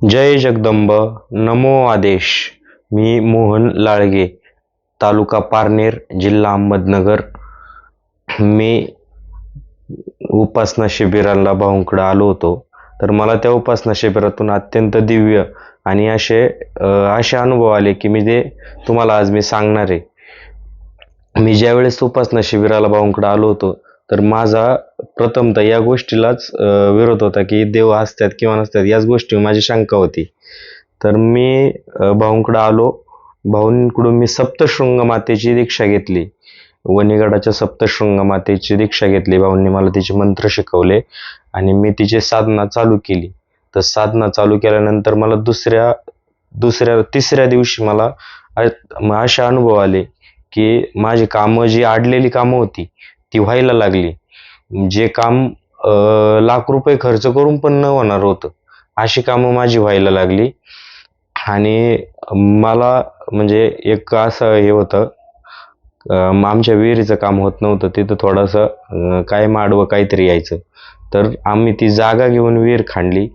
जय जगदंब नमो आदेश. मी मोहन लाळगे तालुका पारनेर जिल्हा अहमदनगर. मी उपासना शिबिराला भाऊंकडं आलो होतो. तर मला त्या उपासना शिबिरातून अत्यंत दिव्य आणि असे असे अनुभव आले की मी ते तुम्हाला आज मी सांगणार आहे. मी ज्यावेळेस उपासना शिबिराला भाऊंकडं आलो होतो तर माझा प्रथमतः या गोष्टीलाच विरोध होता की देव असतात किंवा नसतात याच गोष्टीवर माझी शंका होती. तर मी भाऊंकडं आलो. भाऊंकडून मी सप्तशृंग मातेची दीक्षा घेतली. वणीगडाच्या सप्तशृंग मातेची दीक्षा घेतली. भाऊंनी मला तिचे मंत्र शिकवले आणि मी तिची साधना चालू केली. तर साधना चालू केल्यानंतर मला दुसऱ्या दुसऱ्या तिसऱ्या दिवशी मला असे अनुभव आले की माझी कामं जी आडलेली कामं होती ती व्हायला लागली. जे काम लाख रुपये खर्च करून पण न होणार होतं अशी कामं माझी व्हायला लागली. आणि मला म्हणजे एक असं हे होतं आमच्या विहिरीचं काम होत नव्हतं तिथं थोडंसं काय माडवं काहीतरी यायचं. तर आम्ही ती जागा घेऊन विहीर खाणली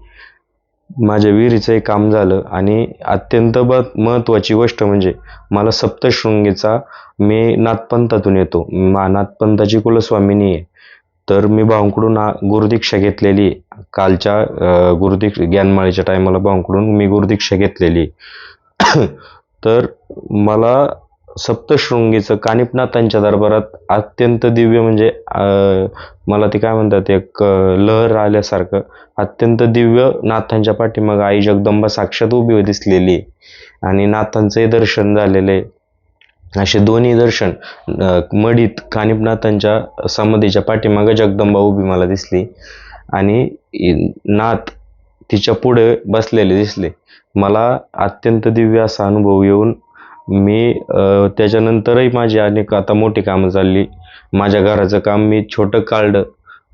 माझ्या विहिरीचंही काम झालं आणि अत्यंत ब महत्त्वाची गोष्ट म्हणजे मला सप्तशृंगीचा मी नाथपंथातून येतो मा नाथपंथाची कुलस्वामिनी आहे तर मी भाऊंकडून गुरुदीक्षा घेतलेली आहे. कालच्या गुरुदीक्ष ज्ञानमाळीच्या टायमाला भाऊंकडून मी गुरुदीक्षा घेतलेली आहे. तर मला सप्तशृंगीचं कानिपनाथांच्या दरबारात अत्यंत दिव्य म्हणजे मला ते काय म्हणतात एक लहर आल्यासारखं अत्यंत दिव्य नाथांच्या पाठीमागं आई जगदंबा साक्षात उभी दिसलेली आणि नाथांचंही दर्शन झालेलं आहे. असे दोन्ही दर्शन मढीत मडीत कानिपनाथांच्या समाधीच्या पाठीमागं जगदंबा उभी मला दिसली. आणि नाथ तिच्या पुढे बसलेले दिसले. मला अत्यंत दिव्य असा अनुभव येऊन मी त्याच्यानंतरही माझी अनेक आता मोठी कामं चालली. माझ्या घराचं काम मी छोटं काढलं.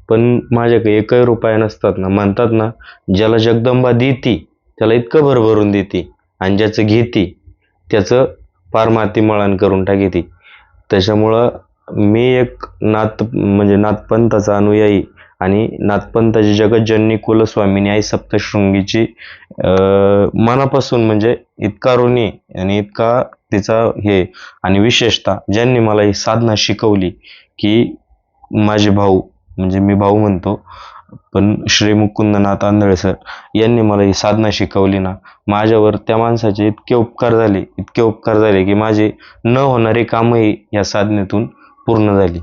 पण माझ्याकडे एकही रुपया नसतात ना. म्हणतात ना ज्याला जगदंबा देती त्याला इतकं भरभरून देती आणि ज्याचं घेती त्याचं फार मातीमळण करून टाकीती. त्याच्यामुळं मी एक नात म्हणजे नातपंथाचा अनुयायी आणि नाथपंथाची जगज्जननी कुलस्वामिनी आई सप्तशृंगीची मनापासून म्हणजे इतका ऋणी आणि इतका तिचा हे आणि विशेषतः ज्यांनी मला ही साधना शिकवली की माझे भाऊ म्हणजे मी भाऊ म्हणतो पण श्री मुकुंदनाथ आंधळे सर यांनी मला ही साधना शिकवली ना माझ्यावर त्या माणसाचे इतके उपकार झाले इतके उपकार झाले की माझे न होणारे कामही या साधनेतून पूर्ण झाली.